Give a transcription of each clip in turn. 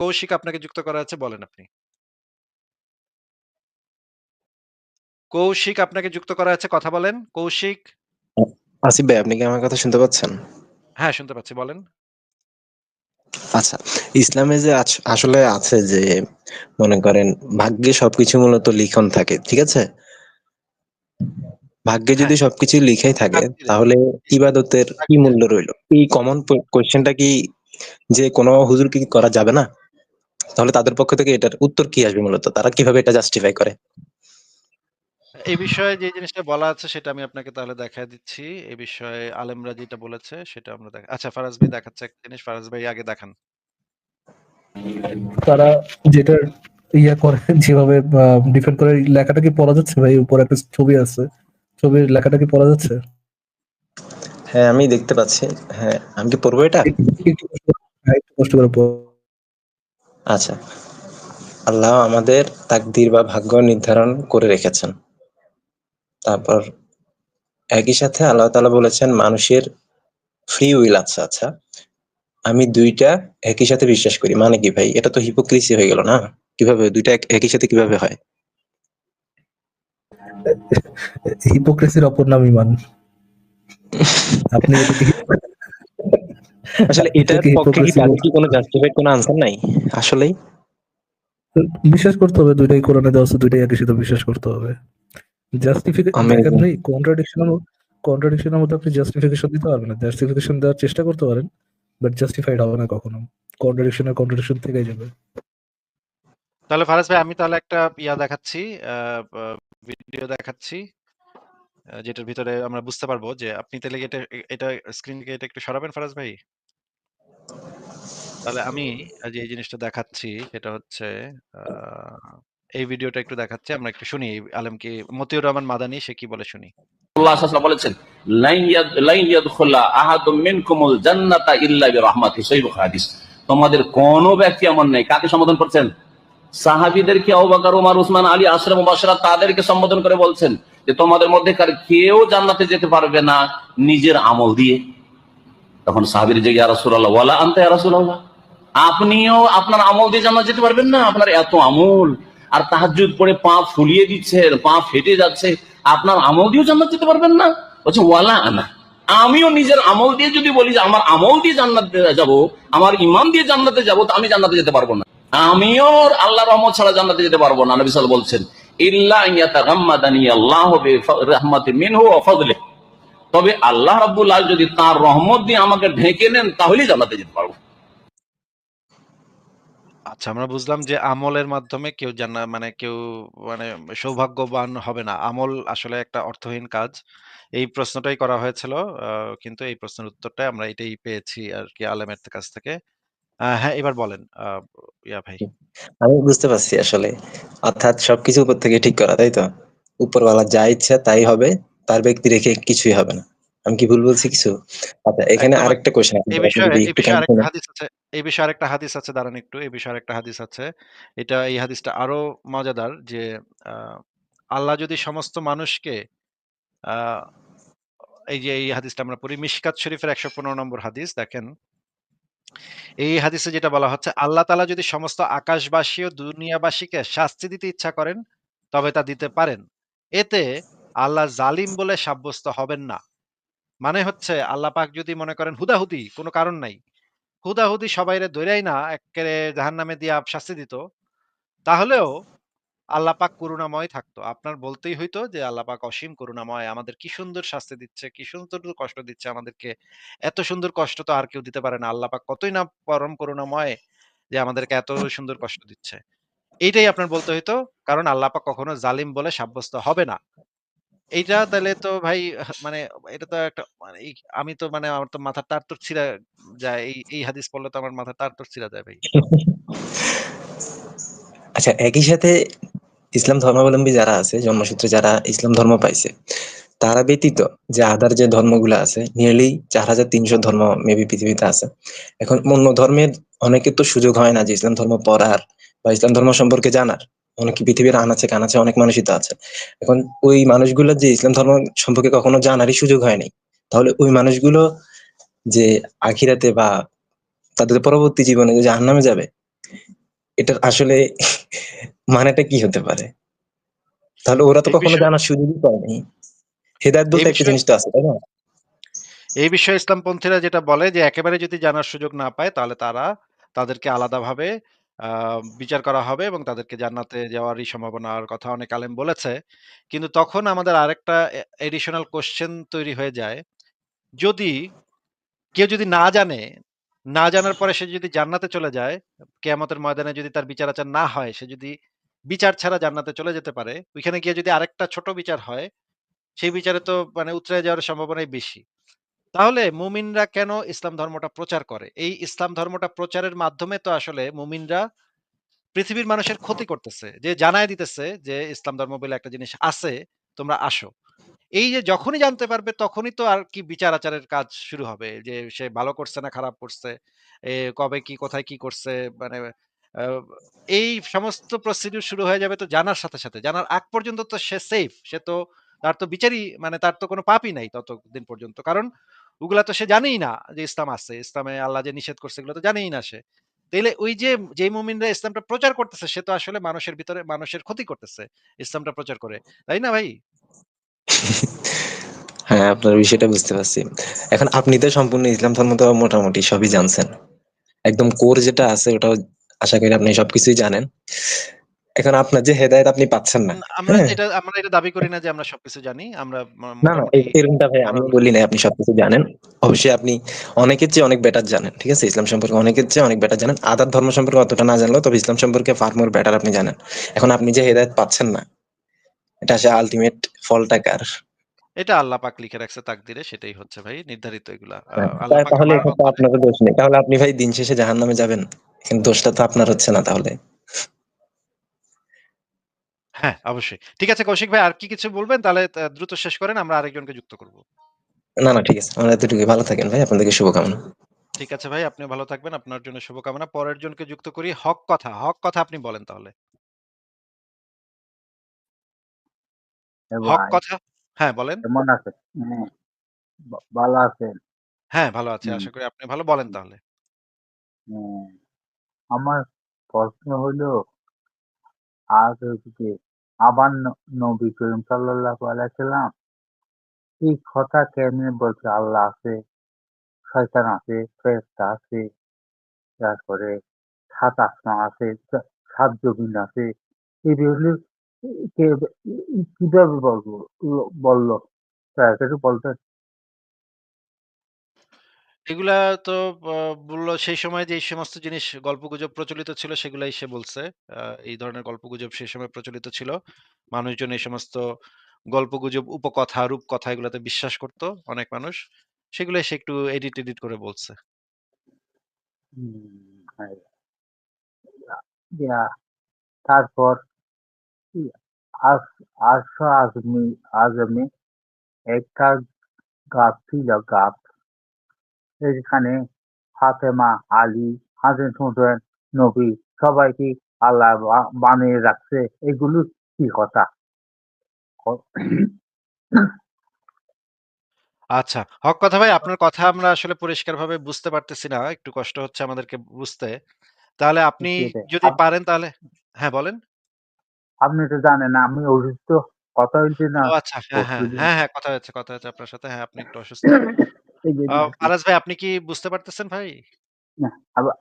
কৌশিক আপনাকে যুক্ত করা আছে বলেন আপনি। কৌশিক আপনাকে যুক্ত করা আছে কথা বলেন। কৌশিক। আসিফ ভাই আপনি কি আমার কথা শুনতে পাচ্ছেন? হ্যাঁ, শুনতে পাচ্ছি বলেন। আচ্ছা, ইসলামে যে আসলে আছে যে মনে করেন ভাগ্যে সবকিছু মূলত লিখন থাকে। ঠিক আছে? ভাগ্যে যদি হ্যাঁ। সবকিছু লিখাই থাকে তাহলে ইবাদতের কি মূল্য রইল? এই কমন কোয়েশ্চেনটা কি যে কোনো হুজুর কি করা যাবে না? তাহলে তাদের পক্ষ থেকে এটার উত্তর কি আসবে মূলত? তারা কীভাবে এটা জাস্টিফাই করে? এই বিষয়ে যে জিনিসটা বলা আছে সেটা আমি আপনাকে তাহলে দেখায় দিচ্ছি। এ বিষয়ে আলেমরা যেটা বলেছে সেটা আমরা দেখা আচ্ছা ফারাজ ভাই দেখাচ্ছে একটা জিনিস। ফারাজ ভাই আগে দেখান। তারা যেটার ইয়া করে যেভাবে ডিফেন্ড করে লেখাটা কি পড়া যাচ্ছে ভাই? উপরে একটা ছবি আছে। ছবির লেখাটা কি পড়া যাচ্ছে? হ্যাঁ, আমি দেখতে পাচ্ছি। হ্যাঁ, আমি কি পড়ব এটা? একটু কষ্ট করে হ্যাঁ, একটু কষ্ট করে পড় আচ্ছা। আল্লাহ আমাদের তাকদীর বা ভাগ্য নির্ধারণ করে রেখেছেন। তারপর একই সাথে আল্লাহ তাআলা বলেছেন, মানুষের ফ্রি উইল আছে আচ্ছা। আমি দুইটা একই সাথে বিশ্বাস করি। মানে কি ভাই? এটা তো হিপোক্রিসি হয়ে গেল না? কীভাবে দুইটা একই সাথে কীভাবে হয়? হিপোক্রেসির অপর নাম ঈমান। আপনি আসলে আপনি এটার পক্ষে কি তাদের কি কোনো জাস্টিফাইড কোনো আনসার নাই? আসলেই? বিশ্বাস করতে হবে ২ টাই কোরআনে দেওয়া আছে ২ টাই একই সাথে বিশ্বাস করতে হবে। জাস্টিফিকে দেখেন আমেজিং। ভাই কন্ট্রাডিকশন এর কন্ট্রাডিকশন মধ্যে আপনি জাস্টিফিকেশন দিতে পারবেন না। জাস্টিফিকেশন দেওয়ার চেষ্টা করতে পারেন। বাট জাস্টিফাইড হবে না কখনো। কন্ট্রাডিকশন এর কন্ট্রাডিকশন থেকেই যাবে। তাহলে ফারাজ ভাই আমি তাহলে একটা ইয়া দেখাচ্ছি। ভিডিও দেখাচ্ছি। যেটার ভিতরে আমরা বুঝতে পারব যে আপনি তাহলে এটা এটা স্ক্রিন থেকে এটা একটু সরাবেন ফারাজ ভাই? তাহলে আমি যে এই জিনিসটা দেখাচ্ছি সেটা হচ্ছে আ এই ভিডিওটা একটু দেখাচ্ছি। আমরা একটু শুনি এই আলেমকে মতিউর রহমান মাদানী সে কি বলে শুনি। আল্লাহ সাল্লাল্লাহু বলেছেন লাইন ইয়াদ লাইন ইয়াদখুলা আহাদুম মিনকুমুল জান্নাতা ইল্লা বিরাহমাতি সহিহ হাদিস। তোমাদের কোন ব্যক্তি এমন নেই। কাকে সম্বোধন করছেন? সাহাবীদেরকে আবু বকর ওমর উসমান আলী আশরা মুবাশশারা তাদেরকে সম্বোধন করে বলছেন যে তোমাদের মধ্যে কার কেউ জান্নাতে যেতে পারবে না নিজের আমল দিয়ে। তখন সাহাবীর যে ইয়া রাসূলুল্লাহ ওয়ালা আনতা ইয়া রাসূলুল্লাহ? আপনিও আপনার আমল দিয়ে জান্নাত যেতে পারবেন না। আপনার এত আমল, আর তাহাজ্জুদ পড়ে পা ফুলিয়ে দিচ্ছেন পা ফেটে যাচ্ছে, আপনার আমল দিয়েও জান্নাত যেতে পারবেন না। বলছে, ওয়ালা আনা। আমিও নিজের আমল দিয়ে যদি বলি যে, আমার আমল দিয়ে জান্নাতে যাব, আমার ইমান দিয়ে জান্নাতে যাব, তো আমি জান্নাতে যেতে পারব না। আমিও আল্লাহ রহমত ছাড়া জান্নাতে যেতে পারব না, নবী সাল্লাল্লাহু বলছেন। তবে আল্লাহ আলামিন যদি তার রহমত দিয়ে আমাকে ঢেকে নেন, তাহলেই জান্নাতে যেতে পারব। আচ্ছা আমরা বুঝলাম যে আমলের মাধ্যমে কেউ জান্না মানে কেউ মানে সৌভাগ্যবান হবে না। আমল আসলে একটা অর্থহীন কাজ। এই প্রশ্নটাই করা হয়েছিল। কিন্তু এই প্রশ্নের উত্তরটাই আমরা এটাই পেয়েছি আরকি আলেমের কাছ থেকে। হ্যাঁ, এবার বলেন ইয়া ভাই। আমি বুঝতে পারছি আসলে। অর্থাৎ সবকিছু উপর থেকে ঠিক করা, তাই তো? উপরওয়ালা যা ইচ্ছা তাই হবে। তার ব্যক্তি রেখে কিছুই হবে না। আমি কি ভুল বলছি কিছু? আচ্ছা এখানে আরেকটা কোয়েশ্চেন এই বিষয়ে এই বিষয়ে আরেকটা হাদিস আছে এই বিষয়ে আরেকটা হাদিস আছে দাঁড়ান একটু। এই বিষয়ে আরেকটা হাদিস আছে। এটা এই হাদিসটা আরও মজাদার যে আল্লাহ যদি সমস্ত মানুষকে এই যে এই হাদিসটা আমরা পড়ি মিশকাত শরীফের ১১৫ নম্বর হাদিস দেখেন। এই হাদিসে যেটা বলা হচ্ছে আল্লাহ তাআলা যদি সমস্ত আকাশবাসী ও দুনিয়াবাসীকে শাস্তি দিতে ইচ্ছা করেন তবে তা দিতে পারেন। এতে আল্লাহ জালিম বলে সাব্যস্ত হবেন না। মানে হচ্ছে আল্লাহ পাক যদি মনে করেন হুদাহুদি কোনো কারণ নাই। হুদাহুদি সবাইরে ধইরাই না এক্কেরে জাহান্নামে দিয়া শাস্তি দিত। তাহলেও আল্লাহ পাক করুণাময় থাকতো। আপনার বলতেই হইতো যে আল্লাহ পাক অসীম করুণাময়। আমাদের কি সুন্দর শাস্তি দিচ্ছে, কি সুন্দর কষ্ট দিচ্ছে আমাদেরকে। এত সুন্দর কষ্ট তো আর কেউ দিতে পারে না। আল্লাহ পাক কতই না পরম করুণাময় যে আমাদেরকে এত সুন্দর কষ্ট দিচ্ছে। এইটাই আপনার বলতে হইতো। কারণ আল্লাহ পাক কখনো জালিম বলে সাব্যস্ত হবে না। এইটা তাহলে তো ভাই মানে এটা তো একটা মানে আমি তো মানে আমার তো মাথার তার তো ছিঁড়া যায়। এই এই হাদিস পড়লে তো আমার মাথার তার তো ছিঁড়া যায় ভাই। আচ্ছা একই সাথে ইসলাম ধর্মাবলম্বী যারা আছে, জন্মসূত্রে যারা ইসলাম ধর্ম পাইছে, তারা ব্যতীত যে আদার যে ধর্মগুলা আছে নিয়ারলি ৪৩০০ ধর্ম মেবি পৃথিবীতে আছে। এখন অন্য ধর্মের অনেকের তো সুযোগ হয় না যে ইসলাম ধর্ম পড়ার বা ইসলাম ধর্ম সম্পর্কে জানার। অনেকে পৃথিবীর আনাচে কানাচে অনেক মানুষই তো আছে। এখন ওই মানুষগুলোর যে ইসলাম ধর্ম সম্পর্কে কখনো জানারই সুযোগ হয়নি তাহলে ওই মানুষগুলো যে আখিরাতে বা তাদের পরবর্তী জীবনে যে জাহান্নামে যাবে, এটার আসলে মানেটা কি হতে পারে? তাহলে ওরা তো কখনো জানার সুযোগই পায়নি হেদায়ত বলতে একটা জিনিস তো আছে তাই না? এই বিষয়ে ইসলামপন্থীরা যেটা বলে যে একেবারে যদি জানার সুযোগ না পায় তাহলে তারা তাদেরকে আলাদাভাবে বিচার করা হবে এবং তাদেরকে জান্নাতে যাওয়ারই সম্ভাবনার কথা অনেক আলেম বলেছে। কিন্তু তখন আমাদের আরেকটা এডিশনাল কোশ্চেন তৈরি হয়ে যায়। যদি কেউ যদি না জানে, না জানার পরে সে যদি জান্নাতে চলে যায়, কেয়ামতের ময়দানে যদি তার বিচার আচার না হয়, সে যদি বিচার ছাড়া জান্নাতে চলে যেতে পারে, ওইখানে গিয়ে যদি আরেকটা ছোট বিচার হয়, সেই বিচারে তো মানে উতরে যাওয়ার সম্ভাবনাই বেশি। তাহলে মুমিনরা কেন ইসলাম ধর্মটা প্রচার করে? এই ইসলাম ধর্মটা প্রচারের মাধ্যমে তো আসলে মুমিনরা পৃথিবীর মানুষের ক্ষতি করতেছে। যে জানায় দিতেছে যে ইসলাম ধর্ম বলে একটা জিনিস আছে, তোমরা আসো। এই যে যখনই জানতে পারবে তখনই তো আর কি বিচার আচারের কাজ শুরু হবে। যে সে ভালো করছে না খারাপ করছে কবে কি, কোথায় কি করছে মানে এই সমস্ত প্রসিডিউর শুরু হয়ে যাবে তো জানার সাথে সাথে। জানার আগ পর্যন্ত তো সে সেফ সে তো, তার তো বিচারই মানে তার তো কোনো পাপই নাই ততদিন পর্যন্ত। কারণ ওগুলা তো সে জানেই না যে ইসলাম আছে, ইসলামে আল্লাহ যে নিষেধ করছে, এগুলো তো জানেই না সে। তাইলে ওই যে যে মুমিনরা ইসলামটা প্রচার করতেছে, সে তো আসলে মানুষের ভিতরে, মানুষের ক্ষতি করতেছে ইসলামটা প্রচার করে। তাই না ভাই? হ্যাঁ আপনার বিষয়টা বুঝতে পারছি। এখন আপনি তো সম্পূর্ণ ইসলাম ধর্ম তো মোটামুটি সবই জানছেন। একদম কোর যেটা আছে, ওটাও আশা করি আপনি সবকিছুই জানেন। এখন আপনার যে হেদায়েত আপনি পাচ্ছেন না। আমরা হ্যাঁ। এটা আমরা এটা দাবি করি না যে আমরা সবকিছু জানি আমরা না না এরকমটা ভাই আমি বলি না আপনি সবকিছু জানেন। অবশ্যই আপনি অনেকের চেয়ে অনেক বেটার জানেন ঠিক আছে? ইসলাম সম্পর্কে অনেকের চেয়ে অনেক বেটার জানেন। আদার ধর্ম সম্পর্কে অতটা না জানলেও তবে ইসলাম সম্পর্কে ফার মোর বেটার আপনি জানেন। এখন আপনি যে হেদায়েত পাচ্ছেন না এটা আসলে আলটিমেট ফলটা কার? এটা আল্লাহ পাক লিখে রাখছে তাকদিরে সেটাই হচ্ছে ভাই নির্ধারিত এগুলা। হ্যাঁ, আল্লাহ তাহলে এখন তো আপনার দোষ নেই। তাহলে আপনি ভাই দিন শেষে জাহান নামে যাবেন। কিন্তু দোষটা তো আপনার হচ্ছে না তাহলে। হ্যাঁ অবশ্যই। ঠিক আছে কৌশিক ভাই আর কি কিছু বলবেন? তাহলে দ্রুত শেষ করেন আমরা আরেকজনকে যুক্ত করব। না না ঠিক আছে। আমরা এতটুকুই ভালো থাকেন ভাই আপনাদেরকে শুভকামনা। ঠিক আছে ভাই আপনি ভালো থাকবেন আপনার জন্য শুভকামনা। পরের জনকে যুক্ত করি হক কথা হক কথা আপনি বলেন তাহলে। এ হক ভাই। কথা হ্যাঁ বলেন। কেমন আছে হ্যাঁ, ভালো আছেন? হ্যাঁ ভালো আছে হুম, আশা করি আপনি ভালো বলেন তাহলে। হ্যাঁ। আমার প্রশ্ন হলো আজ হচ্ছে আবার নবী করিম সাল্লাল্লাহু আলাইহি সাল্লাম, এই কথা কেমনে বলছে? আল্লাহ আছে, শয়তান আছে, ফেরেশতা আছে, তারপরে সাত আসমান আছে, সাত জমিন আছে। এগুলো কীভাবে বলব? বলল। একটু বলতেন এগুলা তো বলল সেই সময় যে এই সমস্ত জিনিস গল্পগুজব প্রচলিত ছিল সেগুলাই সে বলছে। এই ধরনের গল্পগুজব সেই সময় প্রচলিত ছিল। মানুষজন এই সমস্ত গল্পগুজব, উপকথা, রূপকথা এগুলাতে বিশ্বাস করত অনেক মানুষ। সেগুলাই সে একটু এডিট এডিট করে বলছে। তারপর আজ আশা আজমি আজমি ছিল গাছ এখানে ফাতেমা আলী হাসান হোসেন নবী সবাইকে আল্লাহ বানিয়ে রাখছে। এগুলো কি কথা? আচ্ছা হক কথা ভাই আপনার কথা আমরা আসলে পরিষ্কারভাবে বুঝতে পারতেছি না। একটু কষ্ট হচ্ছে আমাদেরকে বুঝতে। তাহলে আপনি যদি পারেন তাহলে হ্যাঁ বলেন। আপনি তো জানেন আমি অসুস্থ। কথা হয়েছে না। আচ্ছা হ্যাঁ হ্যাঁ হ্যাঁ হ্যাঁ কথা হয়েছে কথা হচ্ছে আপনার সাথে। হ্যাঁ আপনি একটু অসুস্থ। ফারাজ ভাই আপনি কি বুঝতে পারতেছেন ভাই?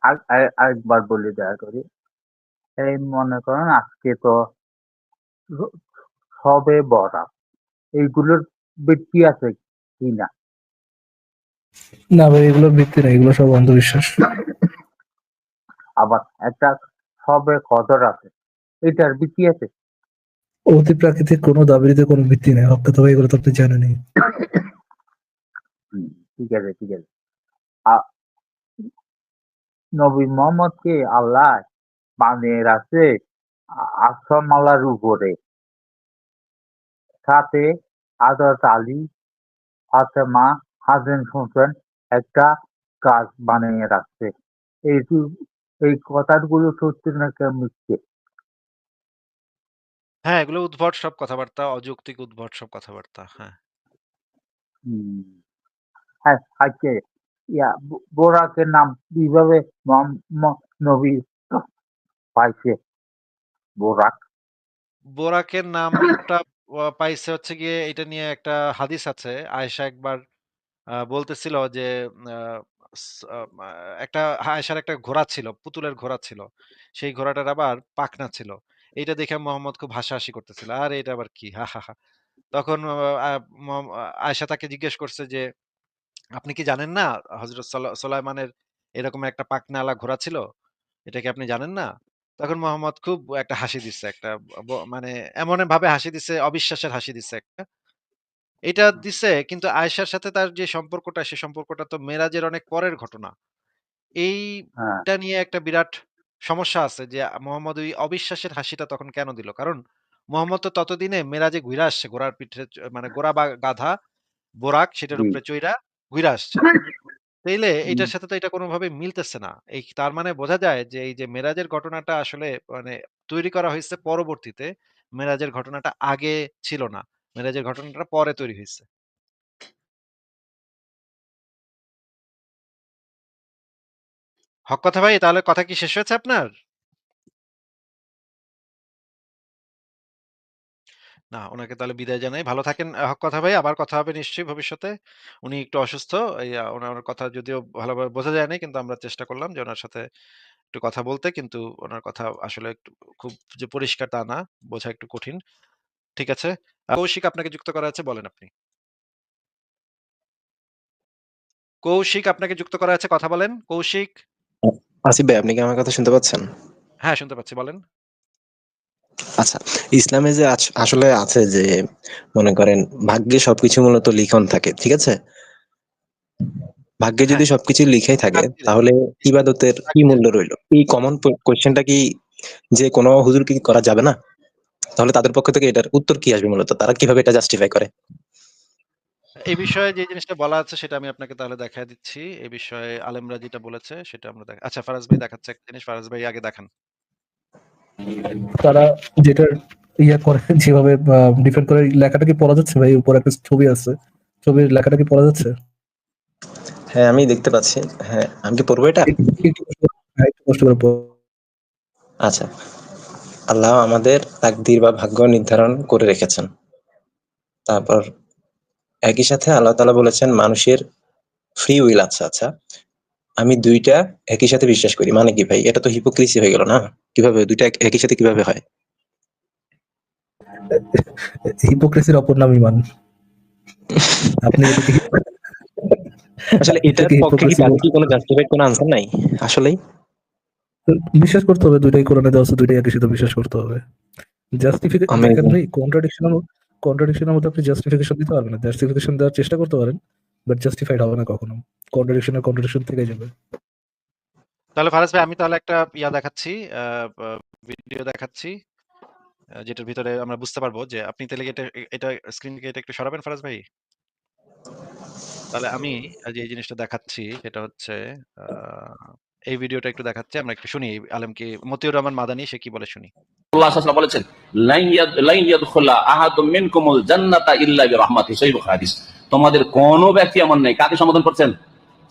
আর- আরেকবার বলি দয়া করে। এই মনে করেন আজকে তো সবে বরাত। এইগুলোর বৃত্তি আছে কি না? না ভাই এগুলোর ভিত্তি নেই এগুলো সব অন্ধবিশ্বাস। আবার একটা সবে কদর আছে এটার বৃত্তি আছে? অতি প্রাকৃতিক কোনো দাবিতে কোনো ভিত্তি নেই হক কথা ভাই এগুলো তো আপনি জানেনই। হুম, ঠিক আছে ঠিক আছে। আ- নবী মোহাম্মদকে আল্লাহ বানিয়ে রাখছে আসমালার উপরে। সাথে আদত আলী ফাতেমা হাসান হোসেন একটা কাজ বানিয়ে রাখছে। এই এই কথাগুলো সত্যি নাকি মিথ্যে? হ্যাঁ এগুলো উদ্ভট সব কথাবার্তা অযৌক্তিক উদ্ভট সব কথাবার্তা হ্যাঁ। হুম। হ্যাঁ আজকে ইয়া বোরাকের নাম কীভাবে নবী পাইছে বোরাক বোরাকের নামটা পাইছে হচ্ছে গিয়ে এটা নিয়ে একটা হাদিস আছে। আয়েশা একবার বলতেছিল যে একটা আয়েশার একটা ঘোড়া ছিল, পুতুলের ঘোড়া ছিল। সেই ঘোড়াটার আবার পাখনা ছিল। এইটা দেখে মোহাম্মদ খুব হাসাহাসি করতেছিল। আরে এটা আবার কি? হা হা হা তখন আয়েশা তাকে জিজ্ঞেস করছে যে, "আপনি কি জানেন না হযরত সলা সুলাইমানের এরকম একটা পাখনাওয়ালা ঘোড়া ছিল? এটা কি আপনি জানেন না?" তখন মোহাম্মদ খুব একটা হাসি দিচ্ছে একটা ব মানে এমন ভাবে হাসি দিচ্ছে, অবিশ্বাসের হাসি দিচ্ছে একটা। এটা দিছে কিন্তু আয়েশার সাথে তার যে সম্পর্কটা, সে সম্পর্কটা তো মেরাজের অনেক পরের ঘটনা। হ্যাঁ এইটা নিয়ে একটা বিরাট সমস্যা আছে যে মোহাম্মদ ওই অবিশ্বাসের হাসিটা তখন কেন দিল? কারণ মোহাম্মদ তো ততদিনে মেরাজে ঘুইরা আসছে। ঘোড়ার পিঠে চ মানে ঘোড়া বা গাধা, বোরাক সেটার জি উপরে চইড়া ঘুইরা আসছে। তাইলে হুম, এইটার সাথে তো এটা কোনভাবেই মিলতেছে না। এই তার মানে বোঝা যায় যে এই যে মেরাজের ঘটনাটা আসলে মানে তৈরি করা হইছে পরবর্তীতে। মেরাজের ঘটনাটা আগে ছিল না। মেরাজের ঘটনাটা পরে তৈরি হইছে। হক কথা ভাই তাহলে কথা কি শেষ হয়েছে আপনার? না, উনাকে তাহলে বিদায় জানাই। ভালো থাকেন আ হক কথা ভাই। আবার কথা হবে নিশ্চয়ই ভবিষ্যতে। উনি একটু অসুস্থ। এই আ উনার কথা যদিও ভালোভাবে বোঝা যায় নাই কিন্তু আমরা চেষ্টা করলাম যে উনার সাথে একটু কথা বলতে। কিন্তু উনার কথা আসলে একটু খুব যে পরিষ্কার তা না। বোঝা একটু কঠিন। ঠিক আছে। আ কৌশিক আপনাকে যুক্ত করা আছে বলেন আপনি। কৌশিক আপনাকে যুক্ত করা আছে কথা বলেন। কৌশিক। আসিফ ভাই আপনি কি আমার কথা শুনতে পাচ্ছেন? হ্যাঁ, শুনতে পাচ্ছি বলেন। আচ্ছা, ইসলামে যে আসলে আছে যে মনে করেন ভাগ্যে সবকিছু মূলত লিখন থাকে। ঠিক আছে? ভাগ্যে হ্যাঁ। যদি সবকিছু লিখাই থাকে তাহলে ইবাদতের কি মূল্য রইল? এই কমন কোয়েশ্চেনটা কি যে কোন হুজুরকে কি করা যাবে না? তাহলে তাদের পক্ষ থেকে এটার উত্তর কি আসবে মূলত? তারা কীভাবে এটা জাস্টিফাই করে? এই বিষয়ে যে জিনিসটা বলা আছে সেটা আমি আপনাকে তাহলে দেখায় দিচ্ছি। এই বিষয়ে আলেমরা যেটা বলেছে সেটা আমরা দেখা আচ্ছা ফারাজ ভাই দেখাচ্ছে একটা জিনিস। ফারাজ ভাই আগে দেখান। তারা যেটার ইয়া করে যেভাবে ডিফেন্ড করে লেখাটা কি পড়া যাচ্ছে ভাই? উপরে একটা ছবি আছে। ছবির লেখাটা কি পড়া যাচ্ছে? হ্যাঁ, আমি দেখতে পাচ্ছি। হ্যাঁ, আমি কি পড়ব এটা? কষ্ট করে হ্যাঁ, আচ্ছা। আল্লাহ আমাদের তাকদীর বা ভাগ্য নির্ধারণ করে রেখেছেন। তারপর একই সাথে আল্লাহ তালা বলেছেন মানুষের ফ্রি উইল আছে আচ্ছা। আমি দুইটা একই সাথে বিশ্বাস করি। মানে কি ভাই? এটা তো হিপোক্রিসি হয়ে গেল না? কীভাবে ২ টা এক একই সাথে কীভাবে হয়? হিপোক্রিসির অপর নাম ইমান। আপনি আসলে এটার পক্ষে কি কোনো জাস্টিফাইড কোনো আনসার নাই? আসলেই? বিশ্বাস করতে হবে ২ টাই কোরআনে দেওয়া আছে ২ টাই একই সাথে বিশ্বাস করতে হবে। জাস্টিফিকে দেখেন কন্ট্রাডিকশন এর কন্ট্রাডিকশন এর মধ্যে আপনি জাস্টিফিকেশন দিতে পারবেন না। জাস্টিফিকেশন দেওয়ার চেষ্টা করতে পারেন। বাট জাস্টিফাইড হবে না কখনো। কন্ট্রাডিকশন এর কন্ট্রাডিকশন থেকেই যাবে। তাহলে ফারাজ ভাই, আমি তাহলে একটা ইয়া দেখাচ্ছি। ভিডিও দেখাচ্ছি। যেটার ভিতরে আমরা বুঝতে পারব যে আপনি তাহলে এটা এটা স্ক্রিন থেকে এটা একটু সরাবেন ফারাজ ভাই? তাহলে আমি আ যে এই জিনিসটা দেখাচ্ছি সেটা হচ্ছে এই ভিডিওটা একটু দেখাচ্ছি। আমরা একটু শুনি আলেম কি মতিউর রহমান মাদানী, সে কি বলে শুনি। রাসূলুল্লাহ সাল্লাল্লাহু আলাইহি বলেছেন, লাইন ইয়াদ, লাইন ইয়াদখুলা আহাদুম মিনকুমুল জান্নাতা ইল্লা বিরাহমাতি সহিহ হাদিস তোমাদের কোন ব্যক্তি এমন নেই কাকে সম্বোধন করছেন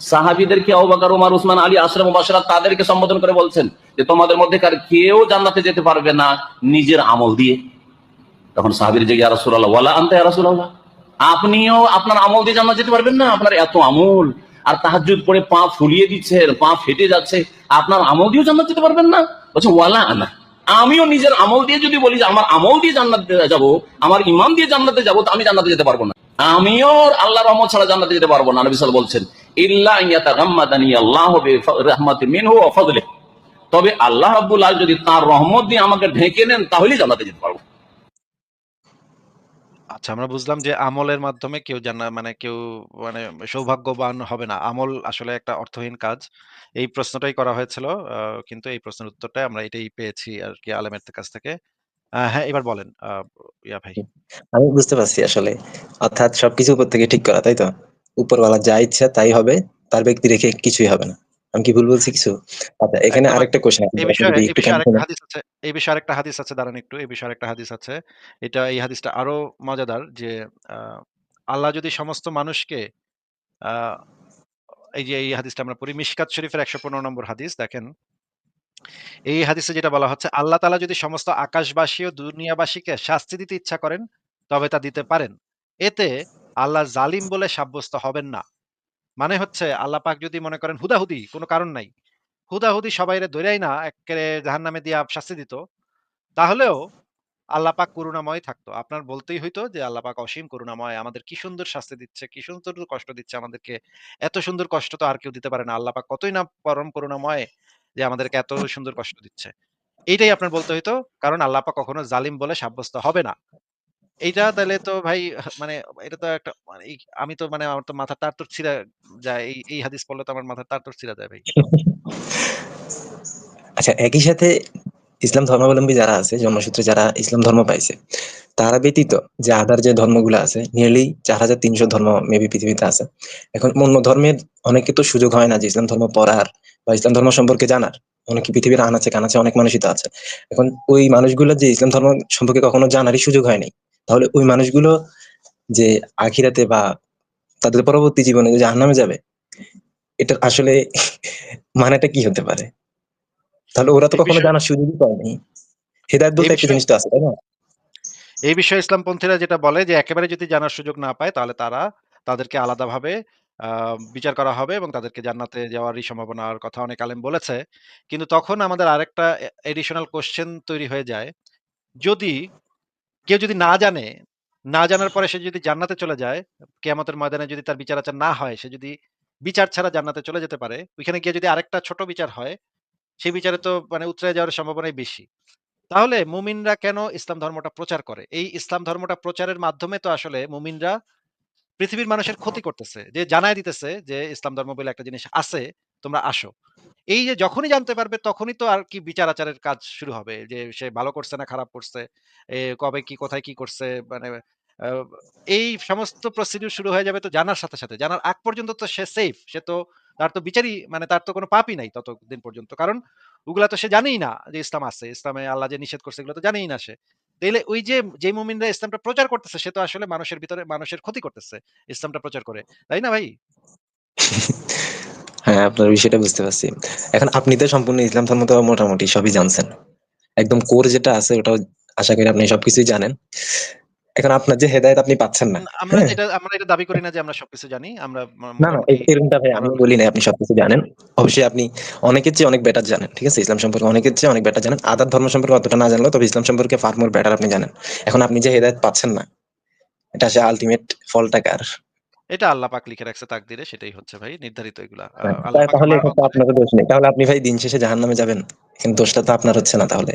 সাহাবীদেরকে আবু বকর ওমর উসমান, আলী আশরাফ মুবাশশিরাত তাদেরকে সম্বোধন করে বলছেন যে তোমাদের মধ্যে কার কেউ জান্নাতে যেতে পারবে না নিজের আমল দিয়ে। তখন সাহাবীর যে ইয়া রাসূলুল্লাহ, ওয়ালা আনতা, ইয়া রাসূলুল্লাহ? আপনিও আপনার আমল দিয়ে জান্নাত যেতে পারবেন না, আপনার এত আমল। আর তাহাজ্জুদ পড়ে পা ফুলিয়ে দিচ্ছেন পা ফেটে যাচ্ছে, আপনার আমল দিয়েও জান্নাত যেতে পারবেন না। বলছে, ওয়ালা আনা। আমিও নিজের আমল দিয়ে যদি বলি যে আমার আমল দিয়ে জান্নাতে যাব, আমার ইমান দিয়ে জান্নাতে যাব, তো আমি জান্নাতে যেতে পারব না। আমিও আল্লাহর রহমত ছাড়া জান্নাতে যেতে পারব না সাল্লাল্লাহু বলছেন। তবে আল্লাহ রাব্বুল আলামিন যদি তার রহমত দিয়ে আমাকে ঢেকে নেন তাহলেই জান্নাতে যেতে পারব আচ্ছা আমরা বুঝলাম যে আমলের মাধ্যমে কেউ জান্না মানে কেউ মানে সৌভাগ্যবান হবে না। আমল আসলে একটা অর্থহীন কাজ। এই প্রশ্নটাই করা হয়েছিল। কিন্তু এই প্রশ্নের উত্তরটাই আমরা এটাই পেয়েছি আর কি আলেমের কাছ থেকে। হ্যাঁ, এবার বলেন ইয়া ভাই। আমি বুঝতে পারছি আসলে। অর্থাৎ সবকিছু উপর থেকে ঠিক করা, তাই তো? উপরওয়ালার যা ইচ্ছা তাই হবে। তার ব্যক্তি রেখে কিছুই হবে না। আমি কি ভুল বলছি কিছু? আচ্ছা এখানে আরেকটা হাদিস আছে এই বিষয়ে আরেকটা হাদিস আছে দাঁড়ান একটু। এই বিষয়ে আরেকটা হাদিস আছে। এটা এই হাদিসটা আরও মজাদার যে আল্লাহ যদি সমস্ত মানুষকে এই যে এই হাদিসটা আমরা পড়ি মিশকাত শরীফের ১১৫ নম্বর হাদিস দেখেন। এই হাদিসে যেটা বলা হচ্ছে, আল্লাহ তাআলা যদি সমস্ত আকাশবাসী ও দুনিয়াবাসীকে শাস্তি দিতে ইচ্ছা করেন, তবে তা দিতে পারেন। এতে আল্লাহ জালিম বলে সাব্যস্ত হবেন না। মানে হচ্ছে আল্লাহ পাক যদি মনে করেন হুদাহুদি কোনো কারণ নাই। হুদাহুদি সবাইরে ধইরাই না এক্কেরে জাহান্নামে দিয়া শাস্তি দিত। তাহলেও আল্লাহ পাক করুণাময় থাকতো। আপনার বলতেই হইতো যে আল্লাহ পাক অসীম করুণাময়। আমাদের কি সুন্দর শাস্তি দিচ্ছে, কি সুন্দর কষ্ট দিচ্ছে আমাদেরকে। এত সুন্দর কষ্ট তো আর কেউ দিতে পারে না। আল্লাহ পাক কতই না পরম করুণাময় যে আমাদেরকে এত সুন্দর কষ্ট দিচ্ছে। এইটাই আপনার বলতে হইতো। কারণ আল্লাহ পাক কখনো জালিম বলে সাব্যস্ত হবে না। এইটা তাহলে তো ভাই মানে এটা তো একটা মানে আমি তো মানে আমার তো মাথার তার তুর ছিঁড়া যায়। এই, এই হাদিস পড়লে তো আমার মাথার তার তুর ছিঁড়া যায় ভাই। আচ্ছা একই সাথে ইসলাম ধর্মাবলম্বী যারা আছে, জন্মসূত্রে যারা ইসলাম ধর্ম পাইছে, তারা ব্যতীত যে আদার যে ধর্মগুলো আছে নিয়ারলি ৪৩০০ ধর্ম মেবি পৃথিবীতে আছে। এখন অন্য ধর্মের অনেকে তো সুযোগ হয় না যে ইসলাম ধর্ম পড়ার বা ইসলাম ধর্ম সম্পর্কে জানার। অনেকে পৃথিবীর আনাচে কানাচে অনেক মানুষই তো আছে। এখন ওই মানুষগুলো যে ইসলাম ধর্ম সম্পর্কে কখনো জানারই সুযোগ হয় নাই। তাহলে ওই মানুষগুলো যে আখিরাতে বা তাদের পরবর্তী জীবনে যে জাহান্নামে যাবে, এটার আসলে মানেটা কি হতে পারে? তাহলে ওরা তো কখনো জানার সুযোগই পায়নি। হেদায়েত বলতে একটা জিনিস তো আছে, তাই না? এই বিষয়ে ইসলামপন্থীরা যেটা বলে যে একেবারে যদি জানার সুযোগ না পায় তাহলে তারা তাদেরকে আলাদাভাবে বিচার করা হবে এবং তাদেরকে জান্নাতে যাওয়ারই সম্ভাবনার কথা অনেক আলেম বলেছে। কিন্তু তখন আমাদের আরেকটা এডিশনাল কোশ্চেন তৈরি হয়ে যায়। যদি কেউ যদি না জানে, না জানার পরে সে যদি জান্নাতে চলে যায়, কিয়ামতের ময়দানে যদি তার বিচার-আচার না হয়, সে যদি বিচার ছাড়া জান্নাতে চলে যেতে পারে, ওইখানে গিয়ে যদি আরেকটা ছোট বিচার হয়, সেই বিচারে তো মানে উতরায় যাওয়ার সম্ভাবনাই বেশি। তাহলে মুমিনরা কেন ইসলাম ধর্মটা প্রচার করে? এই ইসলাম ধর্মটা প্রচারের মাধ্যমে তো আসলে মুমিনরা পৃথিবীর মানুষের ক্ষতি করতেছে। যে জানাই দিতেছে যে ইসলাম ধর্ম বলে একটা জিনিস আছে, তোমরা আসো। এই যে যখনই জানতে পারবে তখনই তো আর কি বিচার-আচারের কাজ শুরু হবে। যে সে ভালো করছে না খারাপ করছে, কবে কি কোথায় কি করছে মানে এই সমস্ত প্রসিডিউর শুরু হয়ে যাবে তো জানার সাথে, সাথে। জানার আগ পর্যন্ত তো সে সেফ। সে তো তার তো বিচারই মানে তার তো কোনো পাপই নাই ততদিন পর্যন্ত। কারণ ওগুলা তো সে জানেই না যে ইসলাম আছে। ইসলামে আল্লাহ যে নিষেধ করছে এগুলো তো জানেই না সে। তাইলে ওই যে যে মুমিনরা ইসলামটা প্রচার করতেছে সে তো আসলে মানুষের ভিতরে মানুষের ক্ষতি করতেছে ইসলামটা প্রচার করে। তাই না ভাই? হ্যাঁ, আপনার বিষয়টা বুঝতে পারছি। এখন আপনি তো সম্পূর্ণ ইসলাম ধর্ম তো মোটামুটি সবই জানছেন। একদম কোর যেটা আছে ওটাও আশা করি আপনি সবকিছুই জানেন। এখন আপনার যে হেদায়েত আপনি পাচ্ছেন না, না আমরা হ্যাঁ? এটা আমরা এটা দাবি করি না যে আমরা সবকিছু জানি। আমরা না, না এরকমটা ভাই আমি বলি নাই আপনি সবকিছু জানেন। অবশ্যই আপনি অনেকের চেয়ে অনেক বেটার জানেন। ঠিক আছে? ইসলাম সম্পর্কে অনেকের চেয়ে অনেক বেটার জানেন। আদার ধর্ম সম্পর্কে অতটা না জানলেও তবে ইসলাম সম্পর্কে ফার মোর বেটার আপনি জানেন। এখন আপনি যে হেদায়েত পাচ্ছেন না, এটা আসলে আল্টিমেট ফলটা কার? এটা আল্লাহ পাক লিখে রাখছে তাকদিরে সেটাই হচ্ছে ভাই নির্ধারিত এগুলা। হ্যাঁ, আল্লাহ তাহলে তো আপনারও দোষ নেই। তাহলে আপনি ভাই দিন শেষে জাহান্নামে যাবেন। কিন্তু দোষটা তো আপনার হচ্ছে না তাহলে।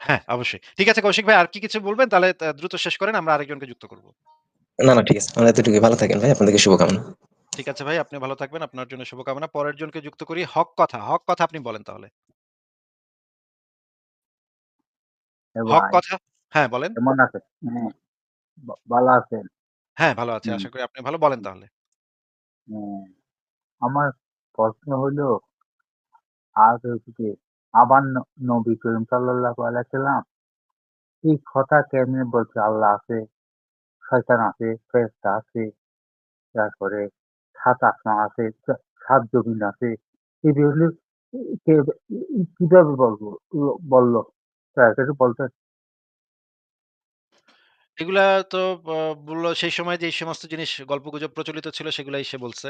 হ্যাঁ, অবশ্যই। ঠিক আছে কৌশিক ভাই আর কি কিছু বলবেন? তাহলে দ্রুত শেষ করেন আমরা আরেকজনকে যুক্ত করব। না, না ঠিক আছে। আমরা এতটুকুই। ভালো থাকেন ভাই। আপনাদেরকে শুভকামনা। ঠিক আছে ভাই, আপনি ভালো থাকবেন। আপনার জন্য শুভকামনা। পরের জনকে যুক্ত করি। হক কথা, হক কথা আপনি বলেন তাহলে। হক কথা হ্যাঁ, বলেন। কেমন আছেন? ভালো আছেন? হ্যাঁ, ভালো আছি। হুম, আশা করি আপনি ভালো। বলেন তাহলে। হ্যাঁ। আমার প্রশ্ন হইল আজ হচ্ছে কি আবার ন নবী করিম সাল্লাল্লাহু আলাইহি সাল্লাম এই কথা কেমনে বলছে আল্লাহ আছে, শয়তান আছে, ফেরেশতা আছে, তারপরে সাত আসমান আছে, সা সাত জমিন আছে। এগুলো কে কীভাবে বলব বলল? একটু বলতেন? এগুলা তো বলল সেই সময় যে সমস্ত জিনিস গল্পগুজব প্রচলিত ছিল সেগুলাই সে বলছে।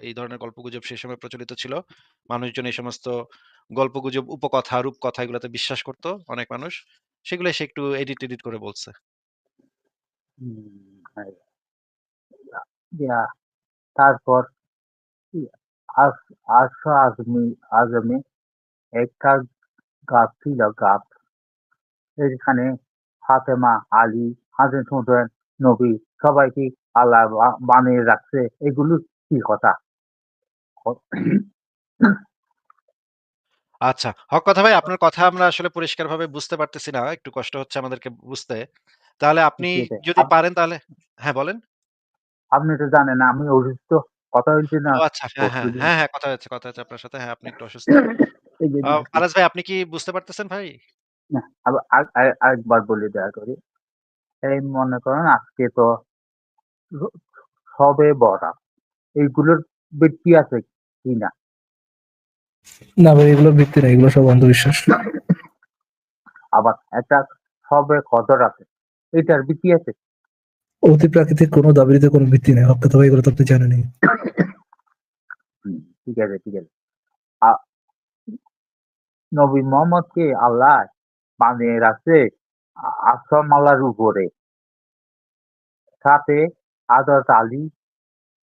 এই ধরনের গল্পগুজব সেই সময় প্রচলিত ছিল। মানুষজন এই সমস্ত গল্পগুজব, উপকথা, রূপকথা এগুলাতে বিশ্বাস করত অনেক মানুষ। সেগুলাই সে একটু এডিট-টেডিট করে বলছে। ইয়া তারপর আজমি আজমে একটা গাছ ছিল গাছ। এখানে ফাতেমা, আলী, হাজরত হুসেন, নবী সবাইকে আল্লাহ বানিয়ে রাখছে। এগুলো কি কথা? আচ্ছা, হক কথা ভাই আপনার কথা আমরা আসলে পরিষ্কারভাবে বুঝতে পারতেছি না। একটু কষ্ট হচ্ছে আমাদেরকে বুঝতে। তাহলে আপনি যদি পারেন তাহলে হ্যাঁ, বলেন। আপনি তো জানেন না আমি অসুস্থ। কথা হইছে না আচ্ছা। হ্যাঁ, হ্যাঁ। হ্যাঁ, হ্যাঁ, কথা হয়েছে, কথা হচ্ছে আপনার সাথে। হ্যাঁ, আপনি একটু অসুস্থ। এই যে আ আরকি। ফারাজ ভাই আপনি কি বুঝতে পারতেছেন ভাই? না, আরেকবার বলি দয়া করে। এই মনে করেন আজকে তো সবে বরাত। এইগুলোর বৃত্তি আছে কিনা? না ভাই এগুলোর ভিত্তি নেই এগুলো সব অন্ধবিশ্বাস আবার একটা সবে কদর আছে এটার ভিত্তি আছে অতি প্রাকৃতিক কোনো দাবিতে কোনো ভিত্তি নেই অক্ষত ভাই এগুলো তো আপনি জানেনই ঠিক আছে ঠিক আছে আ- নবী মোহাম্মদকে আল্লাহ বানিয়ে রাখছে আ- আসমালার উপরে সাথে আদত আলী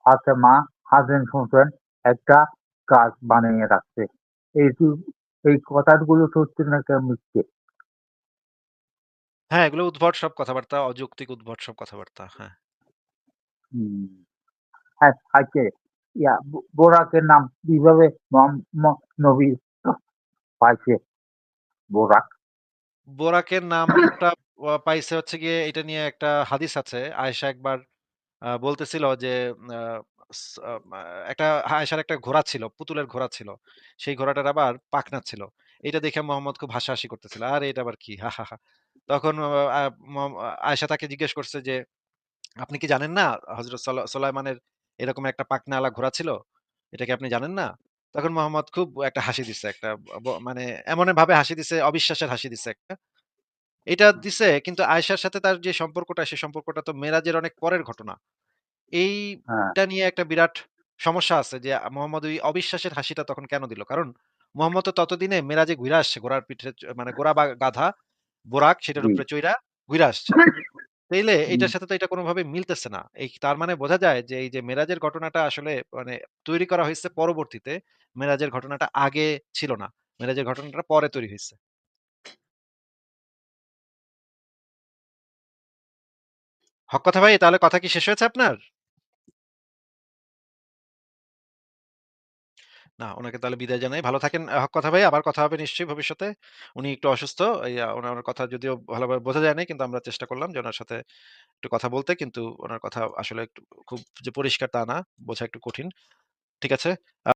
ফাতেমা হাজেন হোসেন একটা গাছ বানিয়ে রাখছে এই এই কথাগুলো সত্যি না কেন মিথ্যে হ্যাঁ, এগুলো উদ্ভট সব কথাবার্তা, অযৌক্তিক উদ্ভট সব কথাবার্তা। হ্যাঁ। হুম। হ্যাঁ আজকে ইয়া ব- বোরাকের নাম কীভাবে নবী পাইছে বোরাক বোরাকের নামটা পাইছে হচ্ছে গিয়ে এটা নিয়ে একটা হাদিস আছে। আয়েশা একবার বলতেছিল যে একটা আয়েশার একটা ঘোড়া ছিল, পুতুলের ঘোড়া ছিল। সেই ঘোড়াটার আবার পাখনা ছিল। এটা দেখে মোহাম্মদ খুব হাসাহাসি করতেছিল। আরে এটা আবার কি? হা, হা, হা। তখন আয়েশা তাকে জিজ্ঞেস করছে যে, "আপনি কি জানেন না হযরত সলা সুলাইমানের এরকম একটা পাখনাওয়ালা ঘোড়া ছিল? এটা কি আপনি জানেন না?" তখন মোহাম্মদ খুব একটা হাসি দিছে একটা ব মানে এমন ভাবে হাসি দিছে, অবিশ্বাসের হাসি দিছে একটা। এটা দিছে কিন্তু আয়েশার সাথে তার যে সম্পর্কটা, সে সম্পর্কটা তো মেরাজের অনেক পরের ঘটনা। হ্যাঁ এইটা নিয়ে একটা বিরাট সমস্যা আছে যে মোহাম্মদ ওই অবিশ্বাসের হাসিটা তখন কেন দিল? কারণ মোহাম্মদ তো ততদিনে মেরাজে ঘুইরা আসছে। ঘোড়ার পিঠে চ মানে ঘোড়া বা গাধা, বোরাক সেটার উপরে চইড়া ঘুইরা আসছে। তাইলে এটার সাথে তো এটা কোনোভাবে মিলতেছে না। এই তার মানে বোঝা যায় যে এই যে মেরাজের ঘটনাটা আসলে মানে তৈরি করা হয়েছে পরবর্তীতে। মেরাজের ঘটনাটা আগে ছিল না। মেরাজের ঘটনাটা পরে তৈরি হয়েছে হক কথা ভাই তাহলে কথা কি শেষ হয়েছে আপনার? না, ওনাকে তাহলে বিদায় জানাই। ভালো থাকেন হক কথা ভাই। আবার কথা হবে নিশ্চয়ই ভবিষ্যতে। উনি একটু অসুস্থ। এই ওনার কথা যদিও ভালোভাবে বোঝা যায় নাই কিন্তু আমরা চেষ্টা করলাম যে ওনার সাথে একটু কথা বলতে। কিন্তু ওনার কথা আসলে একটু খুব যে পরিষ্কার তা না। বোঝা একটু কঠিন। ঠিক আছে?